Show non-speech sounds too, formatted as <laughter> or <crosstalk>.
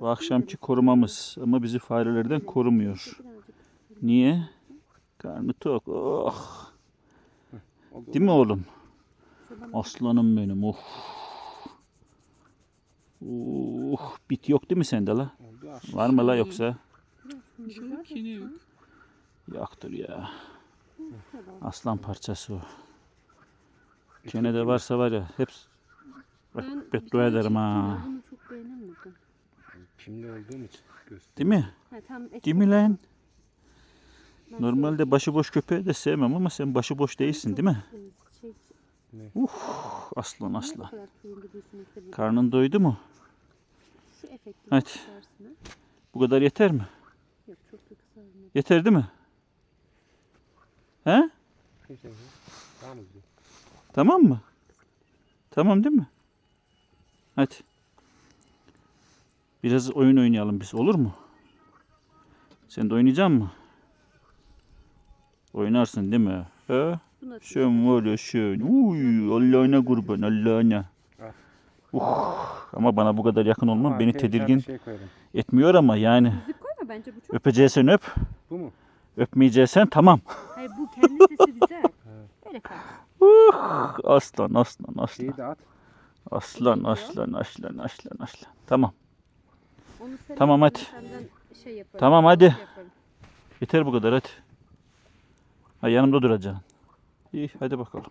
Bu akşamki korumamız ama bizi farelerden korumuyor. Niye? Karnı tok. Oh. Değil mi oğlum? Aslanım benim. Oh. Oh. Bit yok değil mi sende la? Var mı la yoksa? Yoktur ya. Aslan parçası o. Gene de varsa var ya hep bak beddua ederim ha. Kimli olduğum için göster. Değil mi? Ha, tam ekmek Değil mi lan? Normalde başıboş köpeği de sevmem ama sen başıboş değilsin değil mi? Şey, Aslan ne aslan. kadar turuncu değilsin mesela. Karnın doydu mu? Şu efekti ha. Bu kadar yeter mi? Yok çok da kısarım. Yeter değil mi? He? Kimse yok. Tamam mı? Tamam mı? Tamam değil mi? Hadi. Biraz oyun oynayalım biz olur mu? Sen de oynayacak mısın? Oynarsın değil mi? He? Sen var ya sen. Uy, Allah'ına kurban Allah'ına. Ah. Uh, ama bana bu kadar yakın olman beni tedirgin Şey etmiyor ama yani Müzik koyma bence bu çok. öpeceksen öp, Bu mu? öpmeyeceksen tamam. Hayır bu kendi sesi güzel. <laughs> Böyle kal. Uh, aslan aslan aslan. Şeyi de at. Aslan aslan aslan aslan aslan. Tamam. Sen Tamam, hadi. Şey yaparım. Tamam, hadi. yaparım. Yeter bu kadar hadi. Ha, yanımda duracaksın. İyi hadi bakalım.